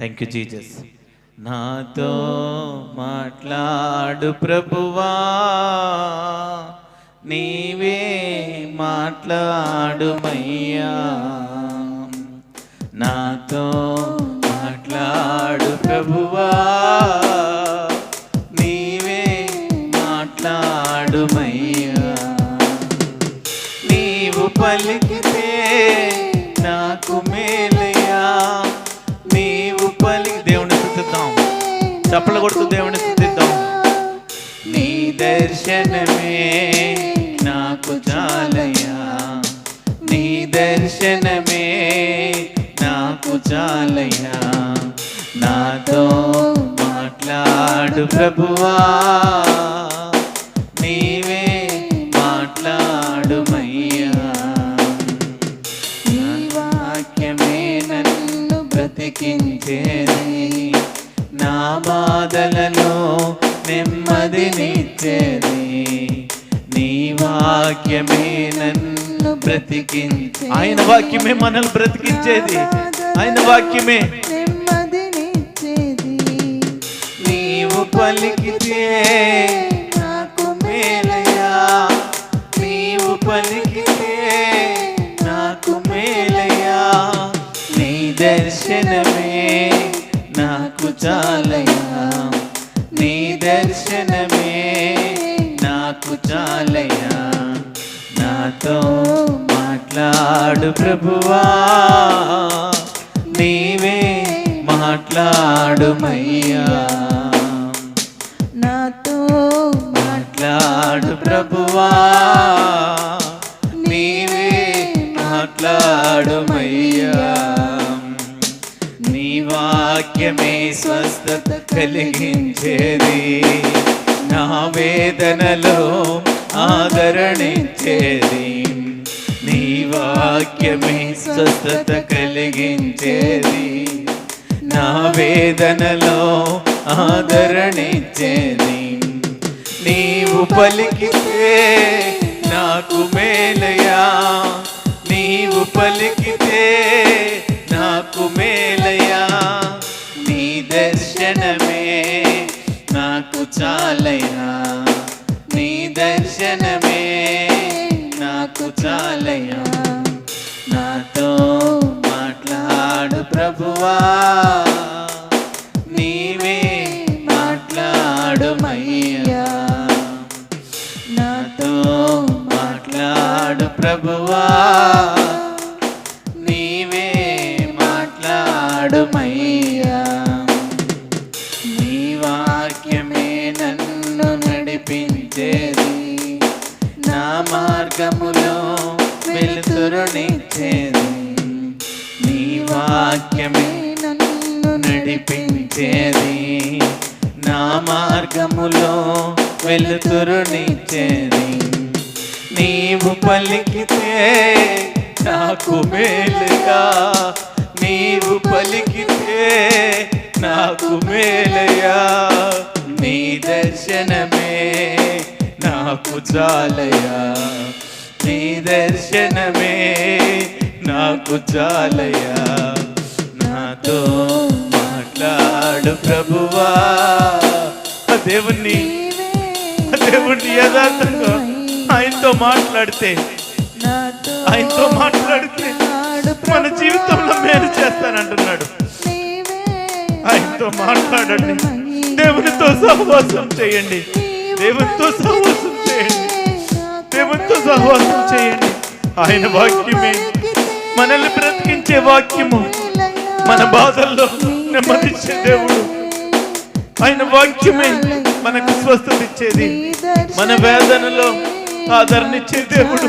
Thank you Jesus నాతో మాట్లాడు ప్రభువా. నీవే మాట్లాడుమయ్యా. నాతో మాట్లాడు ప్రభువా. నీవే మాట్లాడుమయ్యా. నీవు పలికితే చప్పలు కొడుతూ దేవుని స్థుతిద్దాం. నీ దర్శనమే నాకు చాలయ్యా. నీ దర్శనమే నాకు చాలయ్యా. నాతో మాట్లాడు ప్రభువా. నీవే మాట్లాడుమయ్యా. నీ వాక్యమే నన్ను బ్రతికించేది బాధలలో నెమ్మదినిచ్చేది నీ వాక్యమే నన్ను బ్రతికించే. ఆయన వాక్యమే మనల్ని బ్రతికించేది. ఆయన వాక్యమే నెమ్మదినిచ్చేది నీవు పలికితే చాలయ్యా. నాతో మాట్లాడు ప్రభువా. నీవే మాట్లాడుమయ్యా. నాతో మాట్లాడు ప్రభువా. నీవే మాట్లాడుమయ్యా. నీ వాక్యమే స్వస్థత కలిగించేది. వేదనలో ఆదరణించేది. నీ వాక్యమే స్వస్థత కలిగించేది. నా వేదనలో ఆదరణించేది. నీవు పలికితే నాకు మేలయా నీవు పలికితే నాకు చాలయ్యా. నీ దర్శనమే నాకు చాలయ్యా. నాతో మాట్లాడు ప్రభువా. నీవే మాట్లాడుమయ్యా నాతో మాట్లాడు ప్రభువా. నడిపించేది నా మార్గములో వెలుతురునిచ్చేది నీ వాక్యమే నన్ను నడిపించేది. నా మార్గములో వెలుతురునిచ్చేది నీవు పలికితే నాకు మేలుగా. నీవు పలికితే నాకు మేలయా నీ దర్శనమే నాకు చాలయా నీ దర్శనమే నాకు చాలయా నాతో మాట్లాడు ప్రభువా. ఆ దేవుణ్ణి ఆ దేవుణ్ణి యథార్థంగా ఆయనతో మాట్లాడితే ఆయనతో మాట్లాడితే మన జీవితంలో మేలు చేస్తానంటున్నాడు. ఆయనతో మాట్లాడండి. దేవునితో సహవాసం చేయండి. దేవునితో సహవాసం చేయండి దేవునితో సహవాసం చేయండి. ఆయన వాక్యమే మనల్ని బ్రతికించే వాక్యము. మన బాధల్లో నెమ్మదిచ్చే దేవుడు. ఆయన వాక్యమే మనకు స్వస్థత ఇచ్చేది. మన వేదనలో ఆదరణిచ్చే దేవుడు.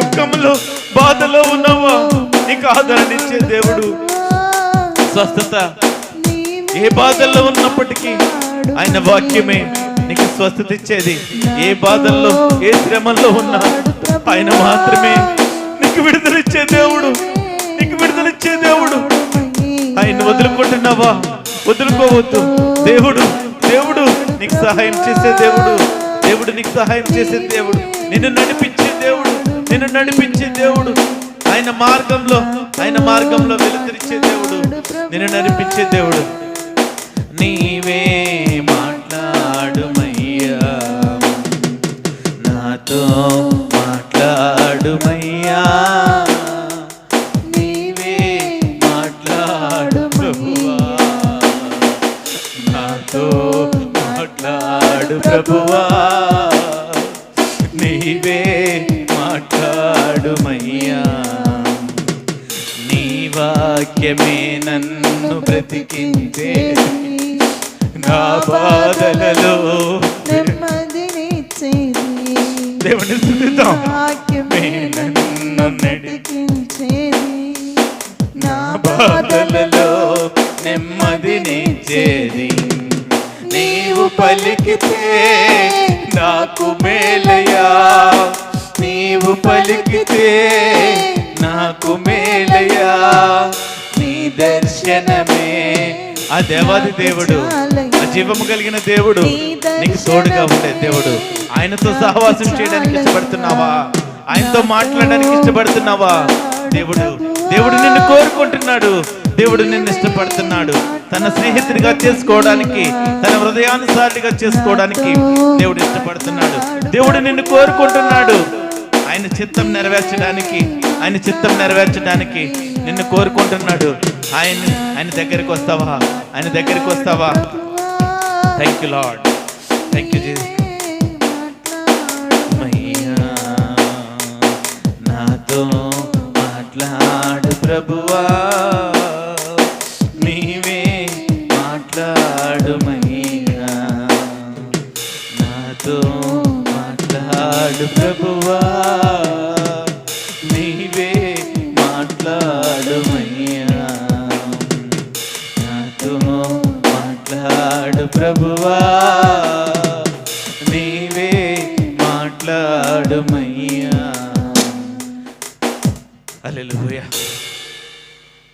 దుఃఖంలో బాధలో ఉన్నవా? నీకు ఆదరణిచ్చే దేవుడు. స్వస్థత ఏ బాధల్లో ఉన్నప్పటికీ ఆయన వాక్యమే నీకు స్వస్థత ఇచ్చేది. ఏ బాధల్లో ఏ శ్రమల్లో ఉన్నా ఆయన మాత్రమే. నీకు విడుదలిచ్చే దేవుడు. నీకు విడుదలిచ్చే దేవుడు. ఆయన వదులుకుంటున్నావా? వదులుకోవద్దు. దేవుడు దేవుడు నీకు సహాయం చేసే దేవుడు. దేవుడు నీకు సహాయం చేసే దేవుడు. నిన్ను నడిపించే దేవుడు. నిన్ను నడిపించే దేవుడు. ఆయన ఆయన మార్గంలో ఆయన మార్గంలో వెలుతురిచ్చే దేవుడు. నిన్ను నడిపించే దేవుడు. వాక్యమే నన్ను బ్రతికించే. నా బాధలలో నెమ్మదినిచ్చేది. దేవుని స్థుతిద్దాం. వాక్యమే నన్ను బ్రతికించేది. నా బాధలలో నెమ్మదినిచ్చేది. నీవు పలికితే నాకు మేలయా నీవు పలికితే నాకు మేలయా నీ దర్శనమే. ఆ దేవాది దేవుడు ఆ జీవము కలిగిన దేవుడు నీకు తోడుగా ఉండే దేవుడు. ఆయనతో సహవాసం చేయడానికి ఇష్టపడుతున్నావా? ఆయనతో మాట్లాడడానికి ఇష్టపడుతున్నావా? దేవుడు దేవుడు నిన్ను కోరుకుంటున్నాడు. దేవుడు నిన్ను ఇష్టపడుతున్నాడు. తన స్నేహితుడిగా చేసుకోవడానికి తన హృదయానుసారిగా చేసుకోవడానికి దేవుడు ఇష్టపడుతున్నాడు. దేవుడు నిన్ను కోరుకుంటున్నాడు. ఆయన చిత్తం నెరవేర్చడానికి ఆయన చిత్తం నెరవేర్చడానికి నిన్ను కోరుకుంటున్నాడు. ఆయన ఆయన దగ్గరికి వస్తావా? ఆయన దగ్గరికి వస్తావా? Thank you Lord thank you Jesus మయ్యా నాతో మాట్లాడు ప్రభువా. ప్రభువా నీవే మాట్లాడుమయ్యా. అల్లెలుయా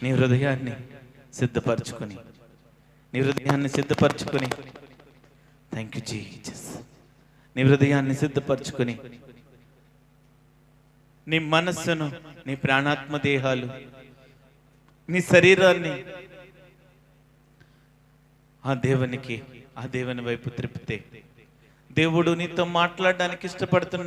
నీ హృదయాన్ని సిద్ధపరచుకొని నీ హృదయాన్ని సిద్ధపరచుకొని. థ్యాంక్ యూ జీజస్ నీ హృదయాన్ని సిద్ధపరచుకొని నీ మనస్సును నీ ప్రాణాత్మ దేహాలు నీ శరీరాన్ని ఆ దేవునికి ఆ దేవుని వైపు త్రిపితే. దేవుడు నీతో మాట్లాడడానికి ఇష్టపడుతున్న